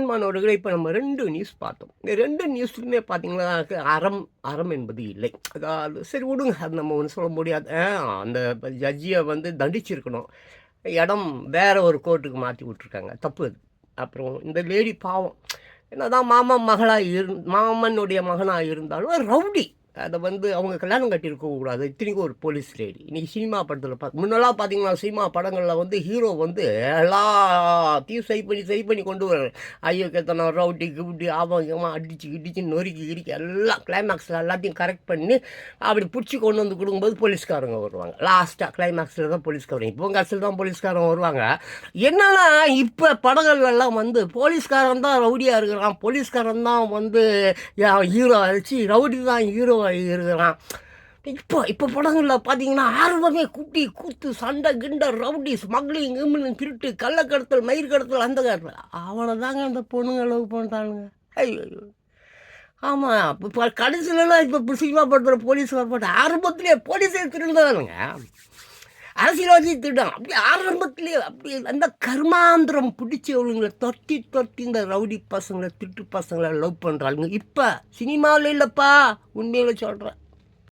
அன்பானவர்களை இப்போ நம்ம ரெண்டு நியூஸ் பார்த்தோம். இந்த ரெண்டு நியூஸ்லையுமே பார்த்தீங்கன்னா அறம் அறம் என்பது இல்லை. அதாவது சரி விடுங்க. அது நம்ம ஒன்று சொல்ல முடியாது. அந்த ஜட்ஜியை வந்து தண்டிச்சிருக்கணும். இடம் வேற ஒரு கோர்ட்டுக்கு மாற்றி விட்ருக்காங்க தப்பு அது. அப்புறம் இந்த லேடி பாவம். என்னதான் மாமன் மகளாக இரு மாமனுடைய மகனாக இருந்தாலும் ரவுடி. அதை வந்து அவங்க கல்யாணம் கட்டியிருக்க கூடாது இத்தனைக்கும் ஒரு போலீஸ் லேடி இன்றைக்கி சினிமா படத்தில் பார்த்து முன்னெல்லாம் பார்த்தீங்கன்னா சினிமா படங்களில் வந்து ஹீரோ வந்து எல்லா எல்லாத்தையும் சரி பண்ணி சரி பண்ணி கொண்டு வர்றாரு. ஐயோ கேத்தனம் ரவுடி கிப்டி ஆவங்கமாக அடிச்சு கிடிச்சு நொறுக்கி கிடிக்கி எல்லாம் கிளைமேக்ஸில் எல்லாத்தையும் கரெக்ட் பண்ணி அப்படி பிடிச்சி கொண்டு வந்து கொடுக்கும்போது போலீஸ்காரங்க வருவாங்க. லாஸ்ட்டாக கிளைமேக்ஸில் தான் போலீஸ்காரங்க. இப்போ கடைசியில் தான் போலீஸ்காரங்க வருவாங்க. என்னன்னா இப்போ படங்கள்லாம் வந்து போலீஸ்காரன் தான் ரவுடியாக இருக்கிறான். போலீஸ்காரன் தான் வந்து ஹீரோ அழிச்சு ரவுடி தான் ஹீரோ இருக்கிறான். இப்போ இப்போ படங்களில் பார்த்தீங்கன்னா ஆர்வமே குட்டி கூத்து சண்டை கிண்டை ரவுடி ஸ்மக்லிங் கிம்லிங் திருட்டு கள்ளக்கடத்தல் மயிர் கடத்தல் அந்த காலத்தில். அவனை தாங்க அந்த பொண்ணுங்க லவ் பண்ணுறானுங்க ஐயோ ஆமாம் இப்போ கடைசியிலலாம் இப்போ சினிமா படத்தில் போலீஸ் வரப்பட்ட ஆரம்பத்திலே போலீஸே திருந்தானுங்க அரசியல்வாதி திருடம் அப்படி ஆரம்பத்திலே அப்படி அந்த கர்மாந்திரம் பிடிச்சவளுங்களை தொட்டி தொட்டி இந்த ரவுடி பசங்களை திருட்டு பசங்களை லவ் பண்ணுறாளுங்க இப்போ சினிமாவில் இல்லைப்பா உண்மையில் சொல்கிறேன்